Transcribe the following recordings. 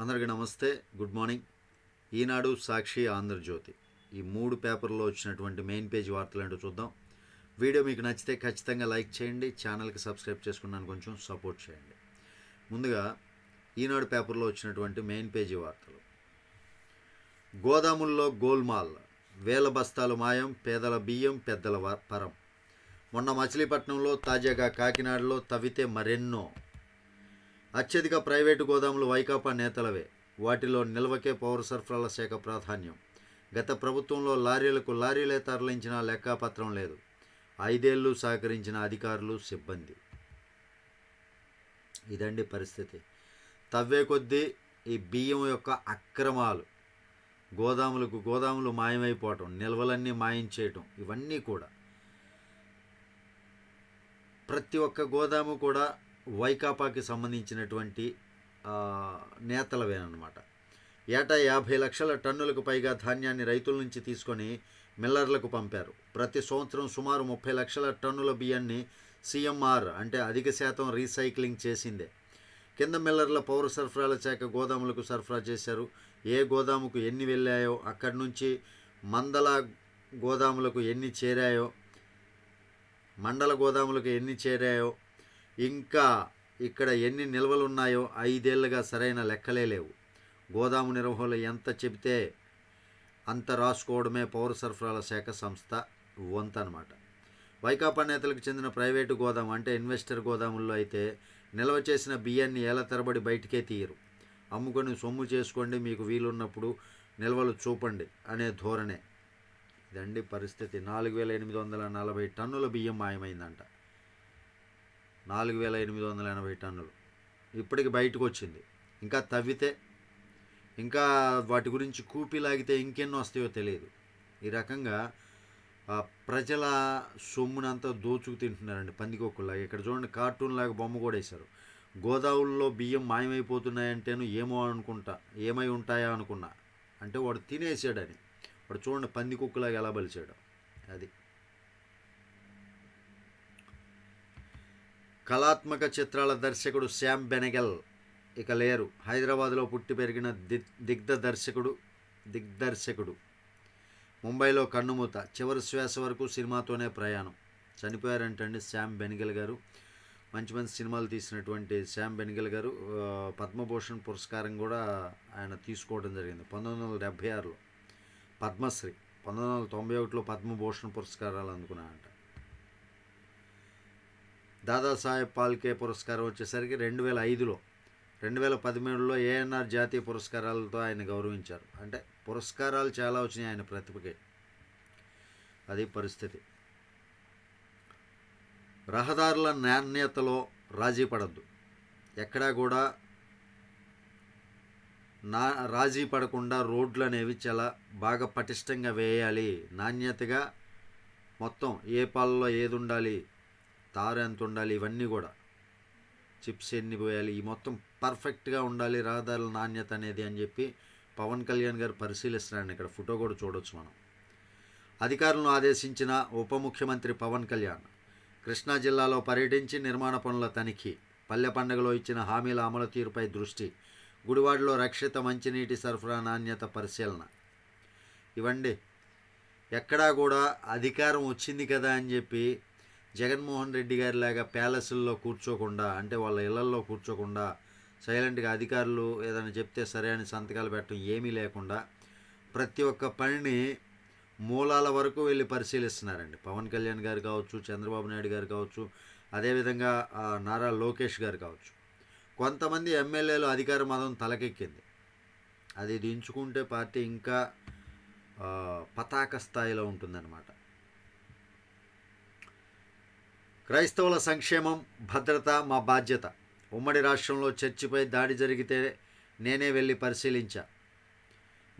అందరికీ నమస్తే good morning. Eenadu Sakshi Andhra Jyothi. ఈ మూడు పేపర్లో వచ్చినటువంటి మెయిన్ పేజ్ వార్తలు ఏంటో చూద్దాం. వీడియో మీకు నచ్చితే ఖచ్చితంగా లైక్ చేయండి ఛానల్కి సబ్స్క్రైబ్ చేసుకున్నాను కొంచెం సపోర్ట్ చేయండి. ముందుగా ఈనాడు పేపర్లో వచ్చినటువంటి మెయిన్ పేజీ వార్తలు. గోదాముల్లో గోల్మాల్ వేల బస్తాలు మాయం పేదల బియ్యం పెద్దల వ- పరం. మొన్న మచిలీపట్నంలో తాజాగా కాకినాడలో తవ్వితే మరెన్నో అత్యధిక ప్రైవేటు గోదాములు వైకాపా నేతలవే. వాటిలో నిల్వకే పౌర సరఫరాల శాఖ ప్రాధాన్యం. గత ప్రభుత్వంలో లారీలకు లారీలే తరలించిన లెక్కాపత్రం లేదు. ఐదేళ్ళు సహకరించిన అధికారులు సిబ్బంది. ఇదండి పరిస్థితి. తవ్వే కొద్దీ ఈ బియ్యం యొక్క అక్రమాలు గోదాములకు గోదాములు మాయమైపోవటం నిల్వలన్నీ మాయం చేయటం ఇవన్నీ కూడా. ప్రతి ఒక్క గోదాము కూడా వైకాపాకి సంబంధించినటువంటి నేతలవేనమాట ఏటా యాభై లక్షల టన్నులకు పైగా ధాన్యాన్ని రైతుల నుంచి తీసుకొని మిల్లర్లకు పంపారు. ప్రతి సంవత్సరం సుమారు ముప్పై లక్షల టన్నుల బియ్యాన్ని సీఎంఆర్ అంటే అధిక శాతం రీసైక్లింగ్ చేసిందే. కింద మిల్లర్ల పౌర సరఫరాల శాఖ గోదాములకు సరఫరా చేశారు. ఏ గోదాముకు ఎన్ని వెళ్ళాయో అక్కడి నుంచి మందల గోదాములకు ఎన్ని చేరాయో మండల గోదాములకు ఎన్ని చేరాయో ఇంకా ఇక్కడ ఎన్ని నిల్వలు ఉన్నాయో ఐదేళ్ళుగా సరైన లెక్కలే లేవు. గోదాము నిర్వహణలు ఎంత చెబితే అంత రాసుకోవడమే పౌర సరఫరాల శాఖ సంస్థ వంతనమాట వైకాపా నేతలకు చెందిన ప్రైవేటు గోదాము అంటే ఇన్వెస్టర్ గోదాముల్లో అయితే నిల్వ చేసిన బియ్యాన్ని ఎలా తరబడి బయటికే తీయరు. అమ్ముకొని సొమ్ము చేసుకోండి మీకు వీలున్నప్పుడు నిల్వలు చూపండి అనే ధోరణే. ఇదండి పరిస్థితి. నాలుగు వేల ఎనిమిది వందల నలభై టన్నుల బియ్యం మాయమైందంట. నాలుగు వేల ఎనిమిది వందల ఎనభై టన్నులు. ఇప్పటికి బయటకు వచ్చింది ఇంకా తవ్వితే ఇంకా వాటి గురించి కూపి లాగితే ఇంకెన్నో వస్తాయో తెలియదు. ఈ రకంగా ప్రజల సొమ్మునంతా దోచుకు తింటున్నారండి పందికొక్కులాగా ఇక్కడ చూడండి కార్టూన్ లాగా బొమ్మ కూడా వేశారు. గోదావరిలో బియ్యం మాయమైపోతున్నాయంటేను ఏమో అనుకుంటా ఏమై ఉంటాయా అనుకున్నా. అంటే వాడు తినేసాడని. వాడు చూడండి పందికొక్కులాగా ఎలా బలిచాడు. అది. కళాత్మక చిత్రాల దర్శకుడు శ్యామ్ బెనగల్ ఇక లేరు. హైదరాబాద్లో పుట్టి పెరిగిన దిగ్ దిగ్ధ దర్శకుడు దిగ్దర్శకుడు. ముంబైలో కన్నుమూత చివరి శ్వాస వరకు సినిమాతోనే ప్రయాణం. చనిపోయారంటండి శ్యామ్ బెనిగల్ గారు. మంచి మంచి సినిమాలు తీసినటువంటి శ్యామ్ బెనిగల్ గారు పద్మభూషణ్ పురస్కారం కూడా ఆయన తీసుకోవడం జరిగింది పంతొమ్మిది వందల డెబ్భై ఆరులో. పద్మశ్రీ పంతొమ్మిది వందల తొంభై ఒకటిలో పద్మభూషణ్ పురస్కారాలు అందుకున్నాయంట దాదాసాహెబ్ పాల్కే పురస్కారం వచ్చేసరికి రెండు వేల ఐదులో రెండు వేల పదిమూడులో ఏఎన్ఆర్ జాతీయ పురస్కారాలతో ఆయన గౌరవించారు. అంటే పురస్కారాలు చాలా వచ్చినాయి ఆయన ప్రతిభకి. అది పరిస్థితి. రహదారుల నాణ్యతలో రాజీ పడద్దు. ఎక్కడా కూడా నా రాజీ పడకుండా రోడ్లు అనేవి చాలా బాగా పటిష్టంగా వేయాలి. నాణ్యతగా మొత్తం ఏ పాలలో ఏది ఉండాలి తారు ఎంత ఉండాలి ఇవన్నీ కూడా. చిప్స్ ఎన్ని పోయాలి ఈ మొత్తం పర్ఫెక్ట్గా ఉండాలి రహదారుల నాణ్యత అనేది అని చెప్పి పవన్ కళ్యాణ్ గారు పరిశీలిస్తున్నారని ఇక్కడ. ఫోటో కూడా చూడొచ్చు మనం. అధికారులను ఆదేశించిన ఉప ముఖ్యమంత్రి పవన్ కళ్యాణ్ కృష్ణా జిల్లాలో పర్యటించి నిర్మాణ పనుల తనిఖీ పల్లె పండుగలో ఇచ్చిన హామీల అమలు తీరుపై దృష్టి గుడివాడలో రక్షిత మంచినీటి సరఫరా నాణ్యత పరిశీలన. ఇవండి. ఎక్కడా కూడా అధికారం వచ్చింది కదా అని చెప్పి జగన్మోహన్ రెడ్డి గారి లాగా ప్యాలెస్ల్లో కూర్చోకుండా అంటే వాళ్ళ ఇళ్ళల్లో కూర్చోకుండా సైలెంట్గా అధికారులు ఏదైనా చెప్తే సరే అని సంతకాలు పెట్టడం ఏమీ లేకుండా ప్రతి ఒక్క పనిని మూలాల వరకు వెళ్ళి పరిశీలిస్తున్నారండి. పవన్ కళ్యాణ్ గారు కావచ్చు చంద్రబాబు నాయుడు గారు కావచ్చు అదేవిధంగా నారా లోకేష్ గారు కావచ్చు. కొంతమంది ఎమ్మెల్యేలు అధికార మదం తలకెక్కింది. అది దించుకుంటే పార్టీ ఇంకా పతాక స్థాయిలో ఉంటుందన్నమాట. క్రైస్తవుల సంక్షేమం భద్రత మా బాధ్యత. ఉమ్మడి రాష్ట్రంలో చర్చిపై దాడి జరిగితే నేనే వెళ్ళి పరిశీలించా.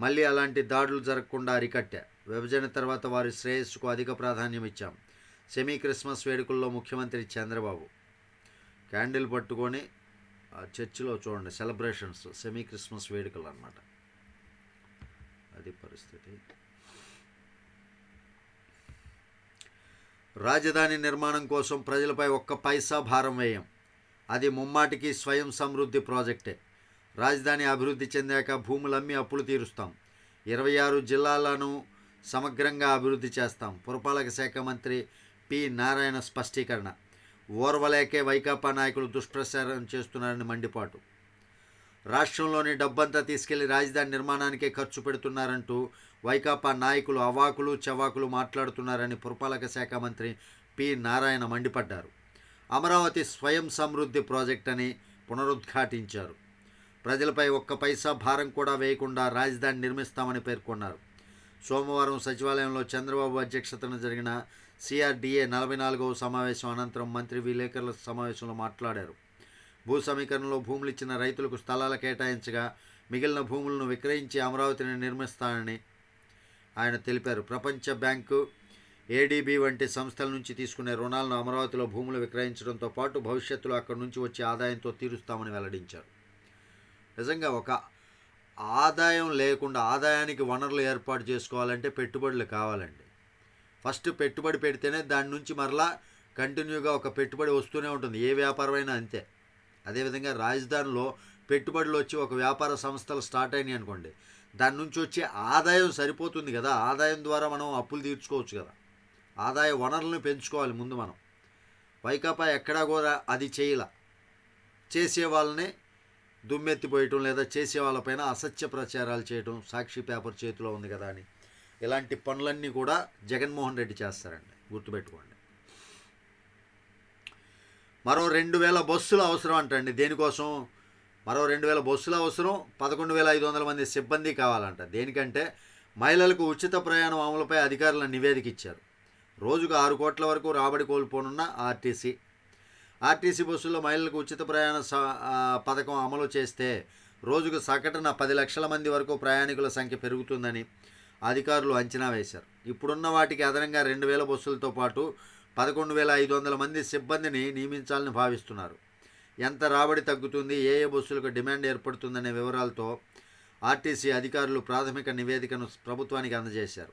మళ్ళీ అలాంటి దాడులు జరగకుండా అరికట్టా. విభజన తర్వాత వారి శ్రేయస్సుకు అధిక ప్రాధాన్యం ఇచ్చాం. సెమీ క్రిస్మస్ వేడుకల్లో ముఖ్యమంత్రి చంద్రబాబు. క్యాండిల్ పట్టుకొని ఆ చర్చిలో చూడండి సెలబ్రేషన్స్ సెమీ క్రిస్మస్ వేడుకలు అన్నమాట. అది పరిస్థితి. రాజధాని నిర్మాణం కోసం ప్రజలపై ఒక్క పైసా భారం వేయం. అది ముమ్మాటికి స్వయం సమృద్ధి ప్రాజెక్టే. రాజధాని అభివృద్ధి చెందాక భూములు అమ్మి అప్పులు తీరుస్తాం. ఇరవై ఆరు జిల్లాలను సమగ్రంగా అభివృద్ధి చేస్తాం. పురపాలక శాఖ మంత్రి పి. నారాయణ స్పష్టీకరణ. ఓర్వలేకే వైకాపా నాయకులు దుష్ప్రచారం చేస్తున్నారని మండిపాటు. రాష్ట్రంలోని డబ్బంతా తీసుకెళ్ళి రాజధాని నిర్మాణానికే ఖర్చు పెడుతున్నారంటూ వైకాపా నాయకులు అవాకులు చవాకులు మాట్లాడుతున్నారని పురపాలక శాఖ మంత్రి పి. నారాయణ మండిపడ్డారు. అమరావతి స్వయం సమృద్ధి ప్రాజెక్ట్ అని పునరుద్ఘాటించారు. ప్రజలపై ఒక్క పైసా భారం కూడా వేయకుండా రాజధాని నిర్మిస్తామని పేర్కొన్నారు. సోమవారం సచివాలయంలో చంద్రబాబు అధ్యక్షతన జరిగిన సిఆర్డీఏ నలభై నాలుగవ సమావేశం అనంతరం మంత్రి విలేకరుల సమావేశంలో మాట్లాడారు. భూ సమీకరణలో భూములు ఇచ్చిన రైతులకు స్థలాలు కేటాయించగా మిగిలిన భూములను విక్రయించి అమరావతిని నిర్మిస్తానని ఆయన తెలిపారు. ప్రపంచ బ్యాంకు ఏడీబీ వంటి సంస్థల నుంచి తీసుకునే రుణాలను అమరావతిలో భూములు విక్రయించడంతో పాటు భవిష్యత్తులో అక్కడి నుంచి వచ్చే ఆదాయంతో తీరుస్తామని వెల్లడించారు. నిజంగా ఒక ఆదాయం లేకుండా ఆదాయానికి వనరులు ఏర్పాటు చేసుకోవాలంటే పెట్టుబడులు కావాలండి. ఫస్ట్ పెట్టుబడి పెడితేనే దాని నుంచి మరలా కంటిన్యూగా ఒక పెట్టుబడి వస్తూనే ఉంటుంది. ఏ వ్యాపారమైనా అంతే. అదేవిధంగా రాజధానిలో పెట్టుబడులు వచ్చి ఒక వ్యాపార సంస్థలు స్టార్ట్ అయినాయి అనుకోండి. దాని నుంచి వచ్చే ఆదాయం సరిపోతుంది కదా. ఆదాయం ద్వారా మనం అప్పులు తీర్చుకోవచ్చు కదా. ఆదాయ వనరులను పెంచుకోవాలి ముందు మనం. వైకాపా ఎక్కడా కూడా అది చేయాల. చేసే వాళ్ళని దుమ్మెత్తిపోయటం లేదా చేసే వాళ్ళపైన అసత్య ప్రచారాలు చేయటం సాక్షి పేపర్ చేతిలో ఉంది కదా అని. ఇలాంటి పనులన్నీ కూడా జగన్మోహన్ రెడ్డి చేస్తారండి. గుర్తుపెట్టుకోండి. మరో రెండు వేల బస్సులు అవసరం అంటండి. దేనికోసం? మరో రెండు వేల బస్సులు అవసరం పదకొండు వేల ఐదు వందల మంది సిబ్బంది కావాలంట. దేనికంటే మహిళలకు ఉచిత ప్రయాణం అమలుపై అధికారుల నివేదిక ఇచ్చారు రోజుకు ఆరు కోట్ల వరకు రాబడి కోల్పోనున్న ఆర్టీసీ. ఆర్టీసీ బస్సుల్లో మహిళలకు ఉచిత ప్రయాణ స- పథకం అమలు చేస్తే రోజుకు సగటున పది లక్షల మంది వరకు ప్రయాణికుల సంఖ్య పెరుగుతుందని అధికారులు అంచనా వేశారు. ఇప్పుడున్న వాటికి అదనంగా రెండు వేల బస్సులతో పాటు పదకొండు వేల ఐదు వందల మంది సిబ్బందిని నియమించాలని భావిస్తున్నారు. ఎంత రాబడి తగ్గుతుంది ఏ ఏ బస్సులకు డిమాండ్ ఏర్పడుతుందనే వివరాలతో ఆర్టీసీ అధికారులు ప్రాథమిక నివేదికను ప్రభుత్వానికి అందజేశారు.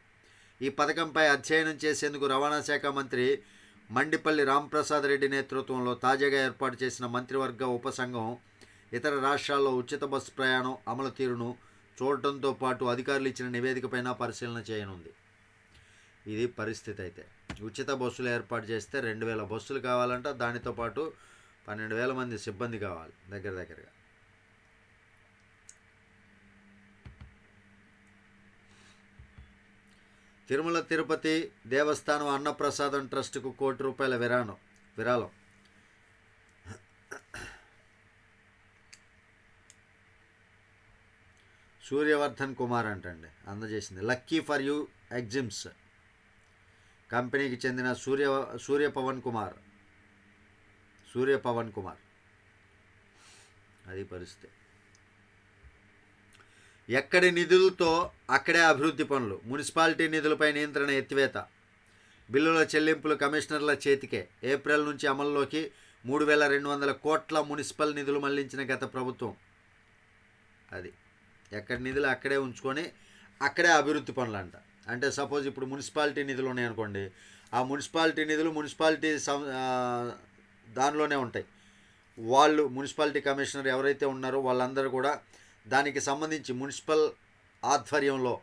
ఈ పథకంపై అధ్యయనం చేసేందుకు రవాణా శాఖ మంత్రి మండిపల్లి రాంప్రసాద్ రెడ్డి నేతృత్వంలో తాజాగా ఏర్పాటు చేసిన మంత్రివర్గ ఉపసంఘం ఇతర రాష్ట్రాల్లో ఉచిత బస్సు ప్రయాణం అమలు తీరును చూడటంతో పాటు అధికారులు ఇచ్చిన నివేదికపైన పరిశీలన చేయనుంది. ఇది పరిస్థితి అయితే. ఉచిత బస్సులు ఏర్పాటు చేస్తే రెండు వేల బస్సులు కావాలంట. దానితో పాటు పన్నెండు వేల మంది సిబ్బంది కావాలి దగ్గర దగ్గరగా. తిరుమల తిరుపతి దేవస్థానం అన్నప్రసాదం ట్రస్టుకు కోటి రూపాయల విరాణం విరాళం. సూర్యవర్ధన్ కుమార్ అంటండి అందజేసింది. Lucky for you Exims. కంపెనీకి చెందిన సూర్య సూర్య పవన్ కుమార్. సూర్య పవన్ కుమార్. అది పరిస్థితి. ఎక్కడి నిధులతో అక్కడే అభివృద్ధి పనులు. మున్సిపాలిటీ నిధులపై నియంత్రణ ఎత్తివేత. బిల్లుల చెల్లింపులు కమిషనర్ల చేతికే. ఏప్రిల్ నుంచి అమల్లోకి మూడు వేల రెండు వందల కోట్ల మున్సిపల్ నిధులు మళ్ళించిన గత ప్రభుత్వం. అది. ఎక్కడి నిధులు అక్కడే ఉంచుకొని అక్కడే అభివృద్ధి పనులు అంట అంటే సపోజ్ ఇప్పుడు మున్సిపాలిటీ నిధులు ఉన్నాయనుకోండి. ఆ మున్సిపాలిటీ నిధులు మున్సిపాలిటీ సం దానిలోనే ఉంటాయి. వాళ్ళు మున్సిపాలిటీ కమిషనర్ ఎవరైతే ఉన్నారో వాళ్ళందరూ కూడా దానికి సంబంధించి మున్సిపల్ ఆధ్వర్యంలో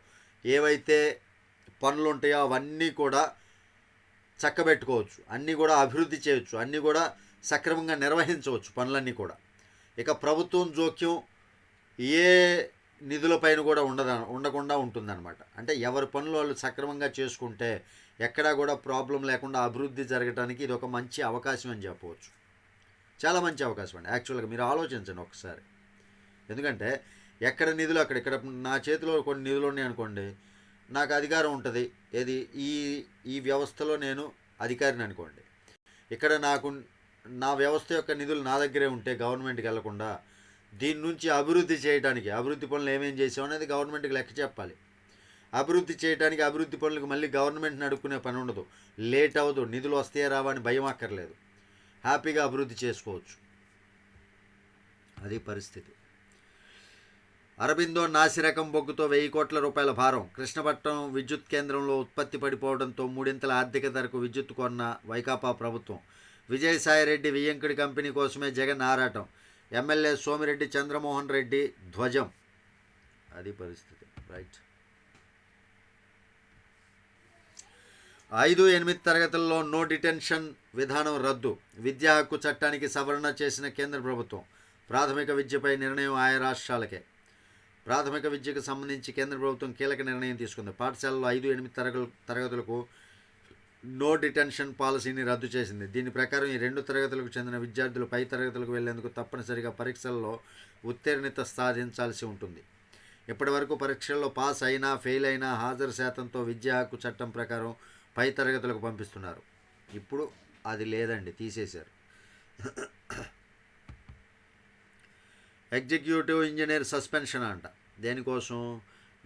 ఏవైతే పనులు ఉంటాయో అవన్నీ కూడా చక్కబెట్టుకోవచ్చు. అన్నీ కూడా అభివృద్ధి చేయవచ్చు అన్నీ కూడా సక్రమంగా నిర్వహించవచ్చు పనులన్నీ కూడా. ఇక ప్రభుత్వం జోక్యం ఏ నిధులపైన కూడా ఉండద ఉండకుండా ఉంటుందన్నమాట. అంటే ఎవరి పనులు వాళ్ళు సక్రమంగా చేసుకుంటే ఎక్కడా కూడా ప్రాబ్లం లేకుండా అభివృద్ధి జరగడానికి ఇది ఒక మంచి అవకాశం అని చెప్పవచ్చు. చాలా మంచి అవకాశం అండి. యాక్చువల్గా మీరు ఆలోచించండి ఒకసారి. ఎందుకంటే ఎక్కడ నిధులు అక్కడ ఇక్కడ నా చేతిలో కొన్ని నిధులు ఉన్నాయి అనుకోండి నాకు అధికారం ఉంటుంది. ఏది? ఈ ఈ వ్యవస్థలో నేను అధికారిని అనుకోండి. ఇక్కడ నాకు నా వ్యవస్థ యొక్క నిధులు నా దగ్గరే ఉంటే గవర్నమెంట్కి వెళ్ళకుండా దీని నుంచి అభివృద్ధి చేయడానికి అభివృద్ధి పనులు ఏమేం చేసాం అనేది గవర్నమెంట్కి లెక్క చెప్పాలి. అభివృద్ధి చేయడానికి అభివృద్ధి పనులకు మళ్ళీ గవర్నమెంట్ని నడుపుకునే పని ఉండదు. లేట్ అవ్వదు. నిధులు వస్తాయా రావా అని భయం అక్కర్లేదు. హ్యాపీగా అభివృద్ధి చేసుకోవచ్చు. అది పరిస్థితి. అరబిందో నాసిరకం బొగ్గుతో వెయ్యి కోట్ల రూపాయల భారం. కృష్ణపట్నం విద్యుత్ కేంద్రంలో ఉత్పత్తి పడిపోవడంతో మూడింతల ఆర్థిక ధరకు విద్యుత్ కొన్న వైకాపా ప్రభుత్వం. విజయసాయిరెడ్డి వియ్యంకుడి కంపెనీ కోసమే జగన్ ఆరాటం. ఎమ్మెల్యే సోమిరెడ్డి చంద్రమోహన్ రెడ్డి ధ్వజం. అది పరిస్థితి. రైట్ ఐదు ఎనిమిది తరగతుల్లో నో డిటెన్షన్ విధానం రద్దు. విద్యా హక్కు చట్టానికి సవరణ చేసిన కేంద్ర ప్రభుత్వం ప్రాథమిక విద్యపై నిర్ణయం ఆయా రాష్ట్రాలకే. ప్రాథమిక విద్యకు సంబంధించి కేంద్ర ప్రభుత్వం కీలక నిర్ణయం తీసుకుంది. పాఠశాలలో ఐదు ఎనిమిది తరగతులు తరగతులకు నో డిటెన్షన్ పాలసీని రద్దు చేసింది. దీని ప్రకారం ఈ రెండు తరగతులకు చెందిన విద్యార్థులు పై తరగతులకు వెళ్ళేందుకు తప్పనిసరిగా పరీక్షల్లో ఉత్తీర్ణత సాధించాల్సి ఉంటుంది. ఇప్పటివరకు పరీక్షల్లో పాస్ అయినా ఫెయిల్ అయినా హాజరు శాతంతో విద్యా హక్కు చట్టం ప్రకారం పై తరగతులకు పంపిస్తున్నారు. ఇప్పుడు అది లేదండి తీసేశారు. ఎగ్జిక్యూటివ్ ఇంజనీర్ సస్పెన్షన్ అంట. దేనికోసం?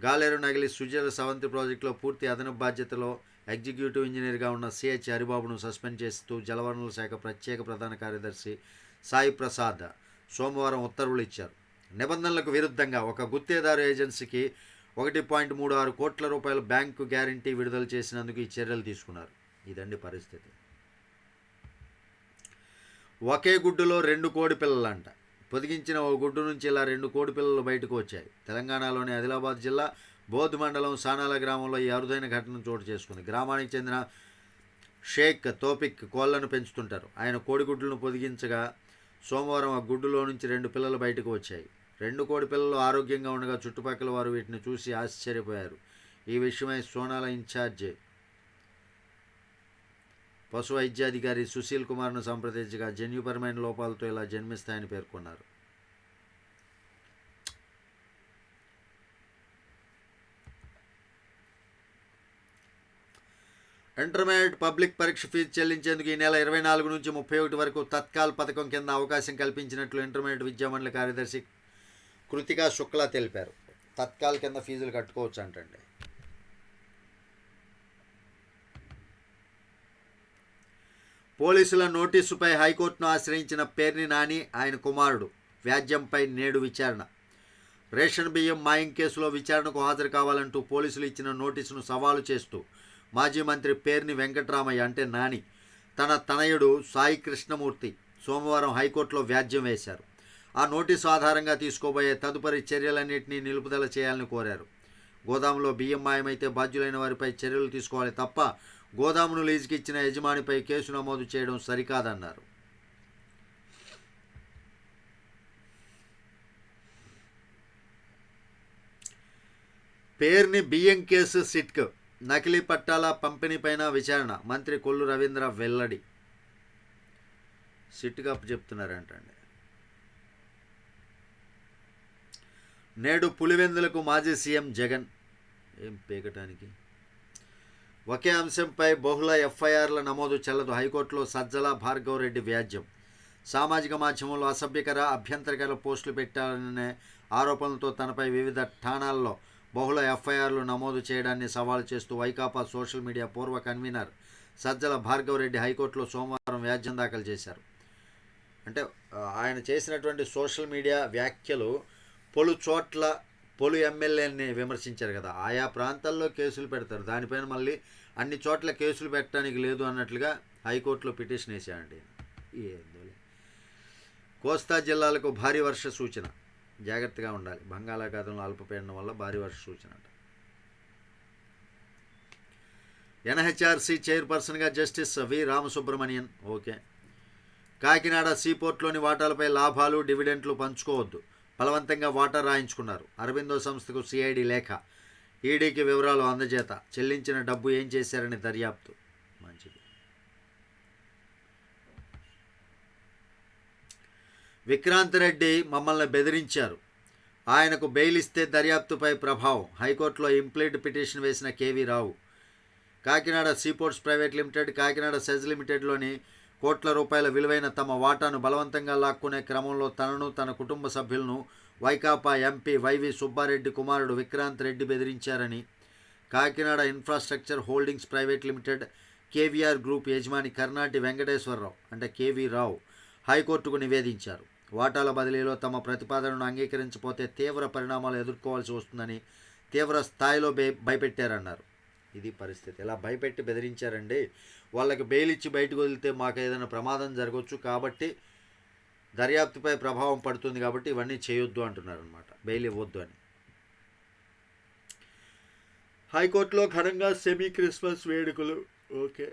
గాలేరు నగిలి సుజల సవంతి ప్రాజెక్టులో పూర్తి అదనపు బాధ్యతలో ఎగ్జిక్యూటివ్ ఇంజనీర్గా ఉన్న సిహెచ్ హరిబాబును సస్పెండ్ చేస్తూ జలవనరుల శాఖ ప్రత్యేక ప్రధాన కార్యదర్శి సాయి ప్రసాద్ సోమవారం ఉత్తర్వులు ఇచ్చారు. నిబంధనలకు విరుద్ధంగా ఒక గుత్తేదారు ఏజెన్సీకి ఒకటి పాయింట్ మూడు ఆరు కోట్ల రూపాయల బ్యాంకు గ్యారంటీ విడుదల చేసినందుకు ఈ చర్యలు తీసుకున్నారు. ఇదండి పరిస్థితి. ఒకే గుడ్డులో రెండు కోడి పిల్లలంట. పొదిగించిన ఓ గుడ్డు నుంచి ఇలా రెండు కోడి పిల్లలు బయటకు వచ్చాయి. తెలంగాణలోని ఆదిలాబాద్ జిల్లా బోధ్ మండలం సానాల గ్రామంలో ఈ అరుదైన ఘటన చోటు చేసుకుంది. గ్రామానికి చెందిన షేక్ తోపిక్ కోళ్ళను పెంచుతుంటారు. ఆయన కోడిగుడ్లను పొదిగించగా సోమవారం ఆ గుడ్డులో నుంచి రెండు పిల్లలు బయటకు వచ్చాయి. రెండు కోడి పిల్లలు ఆరోగ్యంగా ఉండగా చుట్టుపక్కల వారు వీటిని చూసి ఆశ్చర్యపోయారు. ఈ విషయమై సోనాల ఇన్ఛార్జ్ పశు వైద్యాధికారి సుశీల్ కుమార్ను సంప్రదించగా జన్యుపరమైన లోపాలతో ఇలా జన్మిస్తాయని పేర్కొన్నారు. ఇంటర్మీడియట్ పబ్లిక్ పరీక్ష ఫీజు చెల్లించేందుకు ఈ నెల ఇరవై నాలుగు నుంచి ముప్పై ఒకటి వరకు తత్కాల్ పథకం కింద అవకాశం కల్పించినట్లు ఇంటర్మీడియట్ విద్యామండలి కార్యదర్శి కృతికా శుక్లా తెలిపారు. తత్కాల్ కింద ఫీజులు కట్టుకోవచ్చు అంటండి. పోలీసుల నోటీసుపై హైకోర్టును ఆశ్రయించిన పేర్ని నాని ఆయన కుమారుడు. వ్యాజ్యంపై నేడు విచారణ. రేషన్ బియ్యం మాయం కేసులో విచారణకు హాజరు కావాలంటూ పోలీసులు ఇచ్చిన నోటీసును సవాలు చేస్తూ మాజీ మంత్రి పేర్ని వెంకట్రామయ్య అంటే నాని. తన తనయుడు సాయి కృష్ణమూర్తి సోమవారం హైకోర్టులో వ్యాజ్యం వేశారు. ఆ నోటీసు ఆధారంగా తీసుకోబోయే తదుపరి చర్యలన్నింటినీ నిలుపుదల చేయాలని కోరారు. గోదాములో బియ్యం మాయమైతే బాధ్యులైన వారిపై చర్యలు తీసుకోవాలి తప్ప గోదామును లీజుకి ఇచ్చిన యజమానిపై కేసు నమోదు చేయడం సరికాదన్నారు. పేర్ని బియ్యం కేసు సిట్క్ నకిలీ పట్టాల పంపిణీపైన విచారణ. మంత్రి కొల్లు రవీంద్ర వెల్లడి. సిట్గా చెప్తున్నారంటండి. నేడు పులివెందులకు మాజీ సీఎం జగన్. ఏం పీకటానికి? ఒకే అంశంపై బహుళ ఎఫ్ఐఆర్ల నమోదు చెల్లదు హైకోర్టులో సజ్జల భార్గవరెడ్డి వ్యాజ్యం. సామాజిక మాధ్యమంలో అసభ్యకర అభ్యంతరకర పోస్టులు పెట్టాలనే ఆరోపణలతో తనపై వివిధ ఠాణాల్లో బహుళ ఎఫ్ఐఆర్లు నమోదు చేయడాన్ని సవాల్ చేస్తూ వైకాపా సోషల్ మీడియా పూర్వ కన్వీనర్ సజ్జల భార్గవరెడ్డి హైకోర్టులో సోమవారం వ్యాజ్యం దాఖలు చేశారు. అంటే ఆయన చేసినటువంటి సోషల్ మీడియా వ్యాఖ్యలు పలు చోట్ల పలు ఎమ్మెల్యేని విమర్శించారు కదా. ఆయా ప్రాంతాల్లో కేసులు పెడతారు. దానిపైన మళ్ళీ అన్ని చోట్ల కేసులు పెట్టడానికి లేదు అన్నట్లుగా హైకోర్టులో పిటిషన్ వేసాడండి కోస్తా జిల్లాలకు భారీ వర్ష సూచన. జాగ్రత్తగా ఉండాలి. బంగాళాఖాతంలో అల్పపీడనం వల్ల భారీ వర్ష సూచన అంట. ఎన్హెచ్ఆర్సీ చైర్పర్సన్గా justice V Ramasubramanian okay. Kakinada సీపోర్ట్లోని వాటాలపై లాభాలు డివిడెంట్లు పంచుకోవద్దు. బలవంతంగా వాటా రాయించుకున్నారు. అరవిందో సంస్థకు సిఐడి లేఖ. ఈడీకి వివరాలు అందజేత. చెల్లించిన డబ్బు ఏం చేశారని దర్యాప్తు. మంచిది. విక్రాంత్ రెడ్డి మమ్మల్ని బెదిరించారు. ఆయనకు బెయిల్ ఇస్తే దర్యాప్తుపై ప్రభావం. హైకోర్టులో ఇంప్లీట్ పిటిషన్ వేసిన KV Rao. Kakinada seaports private limited Kakinada SEZ లిమిటెడ్లోని కోట్ల రూపాయల విలువైన తమ వాటాను బలవంతంగా లాక్కునే క్రమంలో తనను తన కుటుంబ సభ్యులను వైకాపా ఎంపీ వైవి సుబ్బారెడ్డి కుమారుడు Vikrant Reddy బెదిరించారని Kakinada infrastructure holdings private limited KVR group యజమాని కర్ణాటి వెంకటేశ్వరరావు అంటే కేవీ రావు హైకోర్టుకు నివేదించారు. వాటాల బదిలీలో తమ ప్రతిపాదనను అంగీకరించకపోతే తీవ్ర పరిణామాలు ఎదుర్కోవాల్సి వస్తుందని తీవ్ర స్థాయిలో భయ భయపెట్టారన్నారు. ఇది పరిస్థితి. ఇలా భయపెట్టి బెదిరించారండి. వాళ్ళకి బెయిల్ ఇచ్చి బయటకు వదిలితే మాకు ఏదైనా ప్రమాదం జరగవచ్చు కాబట్టి దర్యాప్తుపై ప్రభావం పడుతుంది కాబట్టి ఇవన్నీ చేయొద్దు అంటున్నారు అనమాట బెయిల్ ఇవ్వద్దు అని. హైకోర్టులో ఘనంగా సెమీ క్రిస్మస్ వేడుకలు. ఓకే.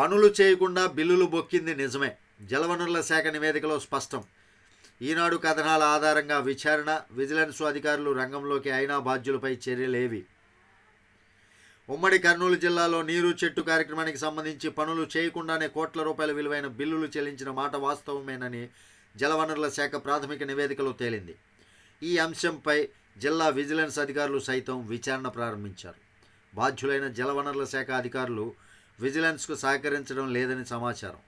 పనులు చేయకుండా బిల్లులు బొక్కింది నిజమే. జలవనరుల శాఖ నివేదికలో స్పష్టం. ఈనాడు కథనాల ఆధారంగా విచారణ విజిలెన్స్ అధికారులు రంగంలోకి అయినా బాధ్యులపై చర్యలేవి ఉమ్మడి కర్నూలు జిల్లాలో నీరు చెట్టు కార్యక్రమానికి సంబంధించి పనులు చేయకుండానే కోట్ల రూపాయల విలువైన బిల్లులు చెల్లించిన మాట వాస్తవమేనని జలవనరుల శాఖ ప్రాథమిక నివేదికలో తేలింది. ఈ అంశంపై జిల్లా విజిలెన్స్ అధికారులు సైతం విచారణ ప్రారంభించారు. బాధ్యులైన జలవనరుల శాఖ అధికారులు విజిలెన్స్కు సహకరించడం లేదని సమాచారం.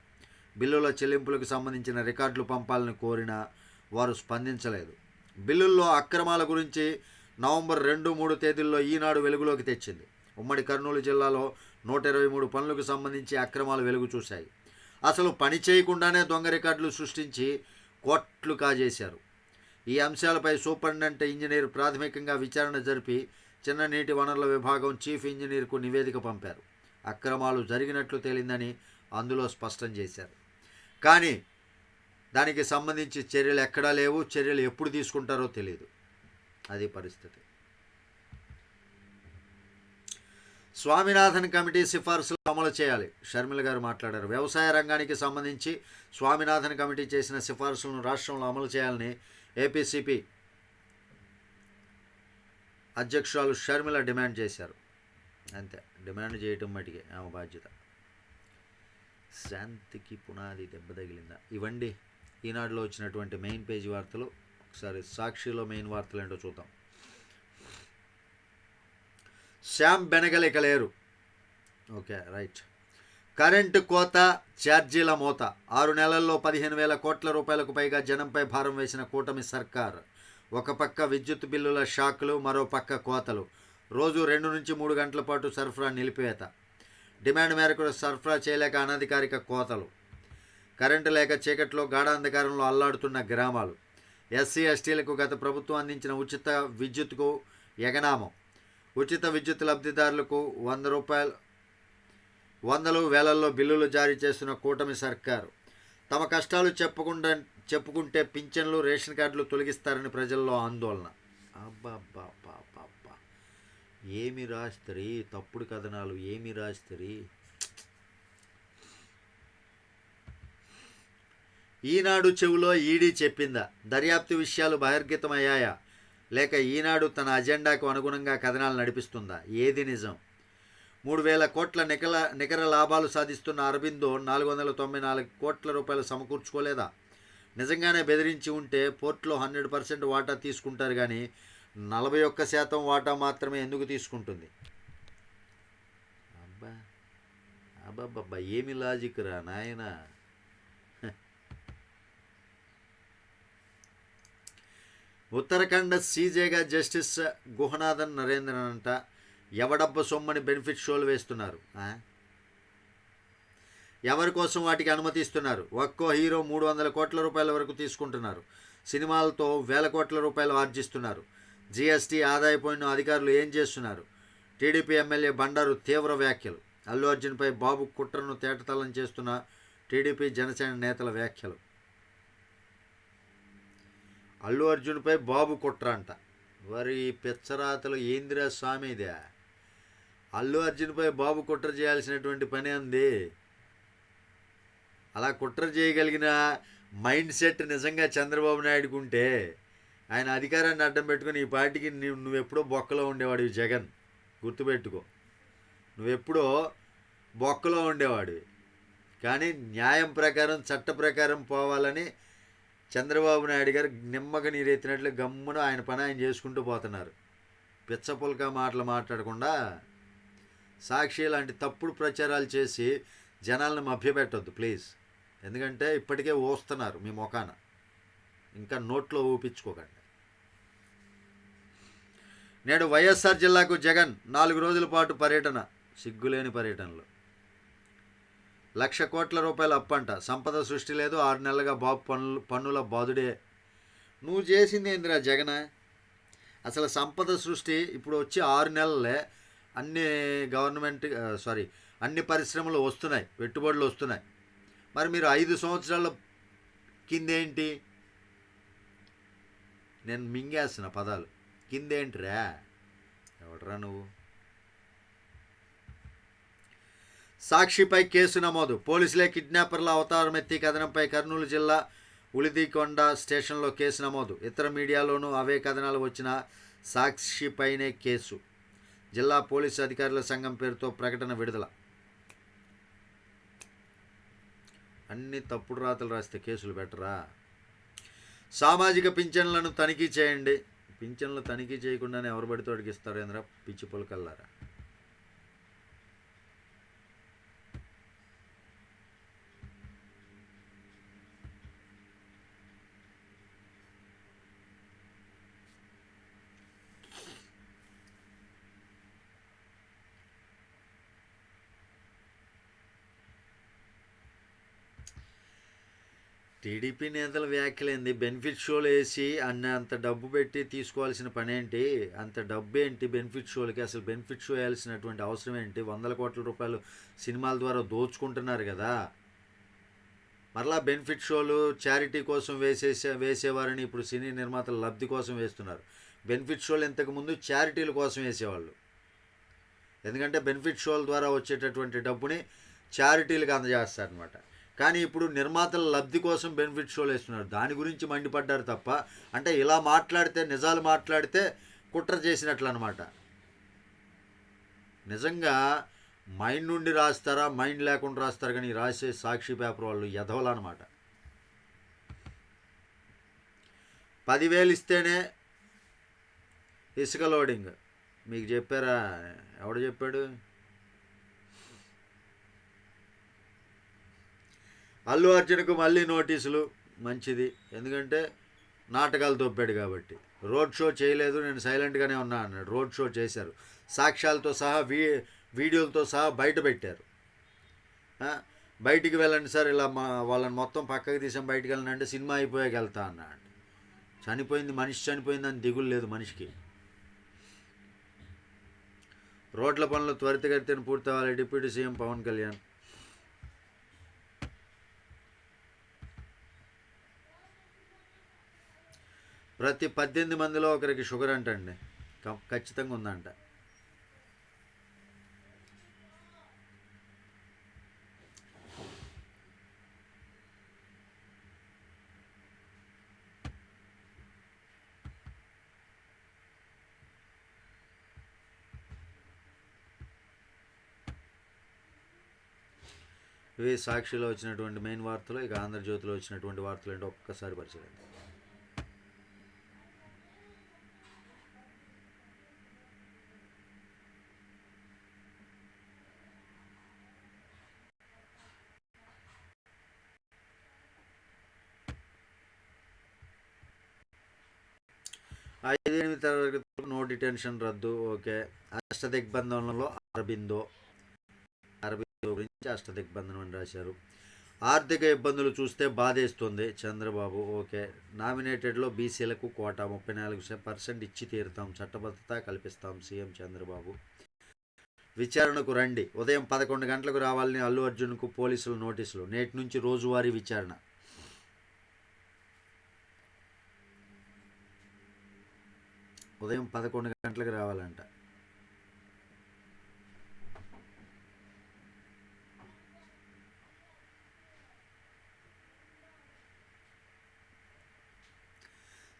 బిల్లుల చెల్లింపులకు సంబంధించిన రికార్డులు పంపాలని కోరినా వారు స్పందించలేదు. బిల్లుల్లో అక్రమాల గురించి నవంబర్ రెండు మూడు తేదీల్లో ఈనాడు వెలుగులోకి తెచ్చింది. ఉమ్మడి కర్నూలు జిల్లాలో నూట ఇరవై మూడు పనులకు సంబంధించి అక్రమాలు వెలుగు చూశాయి. అసలు పని చేయకుండానే దొంగ రికార్డులు సృష్టించి కోట్లు కాజేశారు. ఈ అంశాలపై సూపరింటెండెంట్ ఇంజనీర్ ప్రాథమికంగా విచారణ జరిపి చిన్న నీటి వనరుల విభాగం చీఫ్ ఇంజనీర్కు నివేదిక పంపారు. అక్రమాలు జరిగినట్లు తేలిందని అందులో స్పష్టం చేశారు. కానీ దానికి సంబంధించి చర్యలు ఎక్కడా లేవు చర్యలు ఎప్పుడు తీసుకుంటారో తెలియదు అది పరిస్థితి. స్వామినాథన్ కమిటీ సిఫార్సులు అమలు చేయాలి షర్మిల గారు మాట్లాడారు. వ్యవసాయ రంగానికి సంబంధించి స్వామినాథన్ కమిటీ చేసిన సిఫార్సులను రాష్ట్రంలో అమలు చేయాలని ఏపీసీపీ అధ్యక్షురాలు షర్మిల డిమాండ్ చేశారు. అంతే. డిమాండ్ చేయటం మటుకే ఆమె బాధ్యత. శాంతికి పునాది దెబ్బ తగిలిందా? ఇవ్వండి. ఈనాడులో వచ్చినటువంటి మెయిన్ పేజీ వార్తలు. ఒకసారి సాక్షిలో మెయిన్ వార్తలు ఏంటో చూద్దాం. శ్యామ్ బెనగలిక లేరు. Okay right. కరెంటు కోత ఛార్జీల మోత. ఆరు నెలల్లో పదిహేను వేల కోట్ల రూపాయలకు పైగా జనంపై భారం వేసిన కూటమి సర్కార్. ఒక పక్క విద్యుత్ బిల్లుల షాకులు మరో పక్క కోతలు. రోజు రెండు నుంచి మూడు గంటల పాటు సరఫరా నిలిపివేత. డిమాండ్ మేరకు సరఫరా చేయలేక అనధికారిక కోతలు. కరెంటు లేక చీకట్లో గాఢాంధకారంలో అల్లాడుతున్న గ్రామాలు. ఎస్సీ ఎస్టీలకు గత ప్రభుత్వం అందించిన ఉచిత విద్యుత్కు ఎగనామం. ఉచిత విద్యుత్ లబ్ధిదారులకు వంద రూపాయలు వందలు వేలల్లో బిల్లులు జారీ చేస్తున్న కూటమి సర్కారు. తమ కష్టాలు చెప్పకుండా చెప్పుకుంటే పింఛన్లు రేషన్ కార్డులు తొలగిస్తారని ప్రజల్లో ఆందోళన. అబ్బా అబ్బా ఏమి రాస్తరి? తప్పుడు కథనాలు ఏమి రాస్తరి? ఈనాడు చెవులో ఈడీ చెప్పిందా? దర్యాప్తు విషయాలు బహిర్గతమయ్యాయా? లేక ఈనాడు తన అజెండాకు అనుగుణంగా కథనాలు నడిపిస్తుందా? ఏది నిజం? మూడు వేల కోట్ల నికల నికర లాభాలు సాధిస్తున్న అరబిందో నాలుగు వందల తొంభై నాలుగు కోట్ల రూపాయలు సమకూర్చుకోలేదా? నిజంగానే బెదిరించి ఉంటే పోర్ట్లో హండ్రెడ్ పర్సెంట్ వాటా తీసుకుంటారు కానీ నలభై ఒక్క శాతం వాటా మాత్రమే ఎందుకు తీసుకుంటుంది? అబ్బా అబ్బాబ్బా ఏమి లాజిక్ రా నాయనా? ఉత్తరాఖండ్ సీజేగా జస్టిస్ గుహనాథన్ నరేంద్రన్ అంట ఎవడబ్బ సొమ్మని బెనిఫిట్ షోలు వేస్తున్నారు ఎవరి కోసం వాటికి అనుమతిస్తున్నారు? ఒక్కో హీరో మూడు వందల కోట్ల రూపాయల వరకు తీసుకుంటున్నారు. సినిమాలతో వేల కోట్ల రూపాయలు ఆర్జిస్తున్నారు. జీఎస్టీ ఆదాయ పన్ను అధికారులు ఏం చేస్తున్నారు? టీడీపీ ఎమ్మెల్యే బండారు తీవ్ర వ్యాఖ్యలు. అల్లు అర్జున్పై బాబు కుట్రను తేటతలం చేస్తున్న టీడీపీ జనసేన నేతల వ్యాఖ్యలు. అల్లు అర్జున్పై బాబు కుట్ర అంట. వారి పిచ్చరాతలు ఏందిరా స్వామి ఇదే. అల్లు అర్జున్పై బాబు కుట్ర చేయాల్సినటువంటి పని ఉంది అలా కుట్ర చేయగలిగిన మైండ్ సెట్ నిజంగా చంద్రబాబు నాయుడుకుంటే ఉంటే ఆయన అధికారాన్ని అడ్డం పెట్టుకుని ఈ పార్టీకి నువ్వు నువ్వెప్పుడో బొక్కలో ఉండేవాడివి జగన్. గుర్తుపెట్టుకో. నువ్వెప్పుడో బొక్కలో ఉండేవాడివి. కానీ న్యాయం ప్రకారం చట్ట ప్రకారం పోవాలని చంద్రబాబు నాయుడు గారు నిమ్మక నీరెత్తినట్లు గమ్మున ఆయన పని ఆయన చేసుకుంటూ పోతున్నారు. పిచ్చపుల్క మాటలు మాట్లాడకుండా సాక్షి లాంటి తప్పుడు ప్రచారాలు చేసి జనాలను మభ్యపెట్టొద్దు ప్లీజ్. ఎందుకంటే ఇప్పటికే ఊస్తున్నారు మీ ముఖాన. ఇంకా నోట్లో ఊపించుకోకండి. నేడు వైఎస్ఆర్ జిల్లాకు జగన్ నాలుగు రోజుల పాటు పర్యటన సిగ్గులేని పర్యటనలు. లక్ష కోట్ల రూపాయల అప్పంట సంపద సృష్టి లేదు ఆరు నెలలుగా బాబు పన్నులు పన్నుల బాధుడే నువ్వు చేసింది ఏందిరా జగన్? అసలు సంపద సృష్టి ఇప్పుడు వచ్చి ఆరు నెలలే అన్ని గవర్నమెంట్ సారీ అన్ని పరిశ్రమలు వస్తున్నాయి పెట్టుబడులు వస్తున్నాయి. మరి మీరు ఐదు సంవత్సరాల కిందేంటి? నేను మింగేసిన పదాలు. కిందేంటిరా? ఎవడరా నువ్వు? సాక్షిపై కేసు నమోదు. పోలీసులే కిడ్నాపర్ల అవతారం ఎత్తి కథనంపై కర్నూలు జిల్లా ఉలిదికొండ స్టేషన్లో కేసు నమోదు. ఇతర మీడియాలోనూ అవే కథనాలు వచ్చిన సాక్షిపైనే కేసు. జిల్లా పోలీసు అధికారుల సంఘం పేరుతో ప్రకటన విడుదల. అన్ని తప్పుడు రాతలు రాస్తే కేసులు పెట్టరా? సామాజిక పింఛన్లను తనిఖీ చేయండి. పింఛన్లు తనిఖీ చేయకుండానే ఎవరు పడితే వాడికి ఇస్తారు ఏంద్రా పిచ్చి పొలకల్లారా? టీడీపీ నేతల వ్యాఖ్యలేంది? బెనిఫిట్ షోలు వేసి అన్న అంత డబ్బు పెట్టి తీసుకోవాల్సిన పని ఏంటి అంత డబ్బు ఏంటి బెనిఫిట్ షోలకి అసలు బెనిఫిట్ షో వేయాల్సినటువంటి అవసరం ఏంటి? వందల కోట్ల రూపాయలు సినిమాల ద్వారా దోచుకుంటున్నారు కదా. మరలా బెనిఫిట్ షోలు చారిటీ కోసం వేసేసే వేసేవారని ఇప్పుడు సినీ నిర్మాతల లబ్ధి కోసం వేస్తున్నారు. బెనిఫిట్ షోలు ఇంతకుముందు చారిటీల కోసం వేసేవాళ్ళు. ఎందుకంటే బెనిఫిట్ షోల ద్వారా వచ్చేటటువంటి డబ్బుని చారిటీలకు అందజేస్తారనమాట కానీ ఇప్పుడు నిర్మాతల లబ్ధి కోసం బెనిఫిట్ షోలు వేస్తున్నారు. దాని గురించి మండిపడ్డారు తప్ప అంటే ఇలా మాట్లాడితే నిజాలు మాట్లాడితే కుట్ర చేసినట్లు అనమాట నిజంగా మైండ్ నుండి రాస్తారా మైండ్ లేకుండా రాస్తారు కానీ రాసే సాక్షి పేపర్ వాళ్ళు ఎదవలనమాట పదివేలు ఇస్తేనే ఇసుక లోడింగ్ మీకు చెప్పారా? ఎవడు చెప్పాడు? అల్లు అర్జున్కు మళ్ళీ నోటీసులు మంచిది. ఎందుకంటే నాటకాలు తొప్పాడు కాబట్టి. రోడ్ షో చేయలేదు నేను సైలెంట్గానే ఉన్నా అన్నాడు. రోడ్ షో చేశారు. సాక్ష్యాలతో సహా వీ వీడియోలతో సహా బయట పెట్టారు. బయటికి వెళ్ళండి సార్ ఇలా మా వాళ్ళని మొత్తం పక్కకి తీసాం బయటికి వెళ్ళండి అంటే సినిమా అయిపోయాక వెళ్తా అన్నాడు. చనిపోయింది మనిషి చనిపోయిందని దిగులు లేదు మనిషికి. రోడ్ల పనులు త్వరితగతిన పూర్తవ్వాలి. Deputy CM Pawan Kalyan. ప్రతి పద్దెనిమిది మందిలో ఒకరికి షుగర్ అంటండి. ఖచ్చితంగా ఉందంట. ఇవి సాక్షిలో వచ్చినటువంటి మెయిన్ వార్తలు ఇక ఆంధ్రజ్యోతిలో వచ్చినటువంటి వార్తలు ఏంటో ఒక్కసారి పరిశీలించండి ఐదు ఎనిమిది తరగతి నో డిటెన్షన్ రద్దు ఓకే. అష్టదిగ్బంధనంలో అరబిందో. అరబిందో గురించి అష్టదిగ్బంధనం అని రాశారు. ఆర్థిక ఇబ్బందులు చూస్తే బాధేస్తుంది చంద్రబాబు ఓకే. నామినేటెడ్లో బీసీలకు కోట ముప్పై నాలుగు పర్సెంట్ ఇచ్చి తీరుతాం చట్టబద్ధత కల్పిస్తాం సీఎం చంద్రబాబు. విచారణకు రండి. ఉదయం పదకొండు గంటలకు రావాలని అల్లు అర్జున్కు పోలీసులు నోటీసులు. నేటి నుంచి రోజువారీ విచారణ. ఉదయం పదకొండు గంటలకు రావాలంట.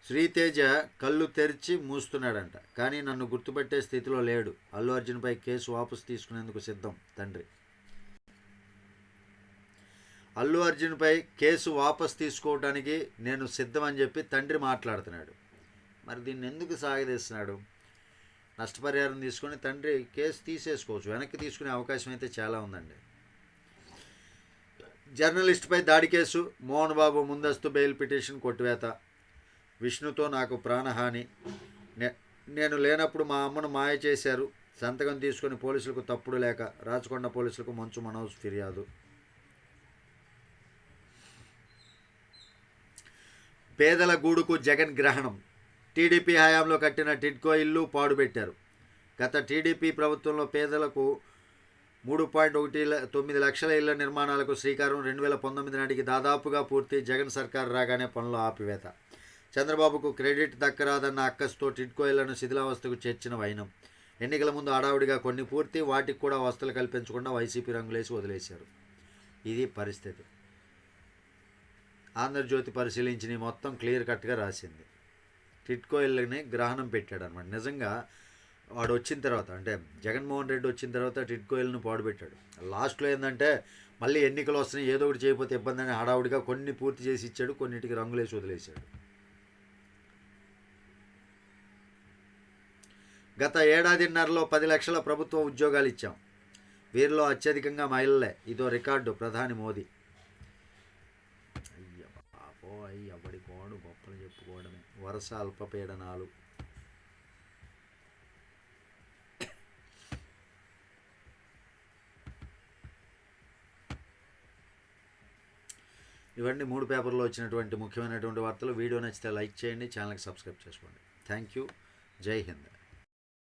శ్రీతేజ కళ్ళు తెరిచి మూస్తున్నాడంట. కానీ నన్ను గుర్తుపట్టే స్థితిలో లేడు. అల్లు అర్జున్పై కేసు వాపసు తీసుకునేందుకు సిద్ధం తండ్రి. అల్లు అర్జున్పై కేసు వాపసు తీసుకోవడానికి నేను సిద్ధం అని చెప్పి తండ్రి మాట్లాడుతున్నాడు. మరి దీన్ని ఎందుకు సాగదీస్తున్నాడు? నష్టపరిహారం తీసుకొని తండ్రి కేసు తీసేసుకోవచ్చు. వెనక్కి తీసుకునే అవకాశం అయితే చాలా ఉందండి. జర్నలిస్ట్పై దాడి కేసు మోహన్ బాబు ముందస్తు బెయిల్ పిటిషన్ కొట్టివేత విష్ణుతో నాకు ప్రాణహాని. నే- నేను లేనప్పుడు మా అమ్మను మాయ చేశారు. సంతకం తీసుకొని పోలీసులకు తప్పుడు లేక రాచకొండ పోలీసులకు మంచు మనోజ్ ఫిర్యాదు. పేదల గూడుకు జగన్ గ్రహణం. టీడీపీ హయాంలో కట్టిన టిడ్కో ఇల్లు పాడుపెట్టారు గత టీడీపీ ప్రభుత్వంలో పేదలకు మూడు పాయింట్ ఒకటి తొమ్మిది లక్షల ఇళ్ళ నిర్మాణాలకు శ్రీకారం రెండు వేల పంతొమ్మిది నాటికి దాదాపుగా పూర్తి జగన్ సర్కార్ రాగానే పనులు ఆపివేత. చంద్రబాబుకు క్రెడిట్ దక్కరాదన్న అక్కస్తో టిడ్కో ఇళ్ళను శిథిలావస్థకు చేర్చిన వైనం. ఎన్నికల ముందు హడావుడిగా కొన్ని పూర్తి వాటికి కూడా వసతులు కల్పించకుండా వైసీపీ రంగులేసి వదిలేశారు. ఇది పరిస్థితి. ఆంధ్రజ్యోతి పరిశీలించిన మొత్తం క్లియర్ కట్గా రాసింది. టిట్కో ఇళ్ళని గ్రహణం పెట్టాడు అనమాట నిజంగా వాడు వచ్చిన తర్వాత అంటే జగన్మోహన్ రెడ్డి వచ్చిన తర్వాత టిట్కో ఇళ్ళను పాడుపెట్టాడు. లాస్ట్లో ఏంటంటే మళ్ళీ ఎన్నికలు వస్తున్నాయి ఏదో ఒకటి చేయకపోతే ఇబ్బంది అని హడావుడిగా కొన్ని పూర్తి చేసి ఇచ్చాడు కొన్నిటికి రంగులేసి వదిలేశాడు. గత ఏడాదిన్నరలో పది లక్షల ప్రభుత్వ ఉద్యోగాలు ఇచ్చాం. వీరిలో అత్యధికంగా మహిళలే. ఇదో రికార్డు ప్రధాని మోదీ అయ్య బాబో అయ్య ఎవడి కోడు గొప్పలు చెప్పుకోవడమే వరుస అల్పపీడనాలు ఇవన్నీ మూడు పేపర్లో వచ్చినటువంటి ముఖ్యమైనటువంటి వార్తలు. వీడియో నచ్చితే లైక్ చేయండి ఛానల్కి సబ్స్క్రైబ్ చేసుకోండి. Thank you. జై హింద్.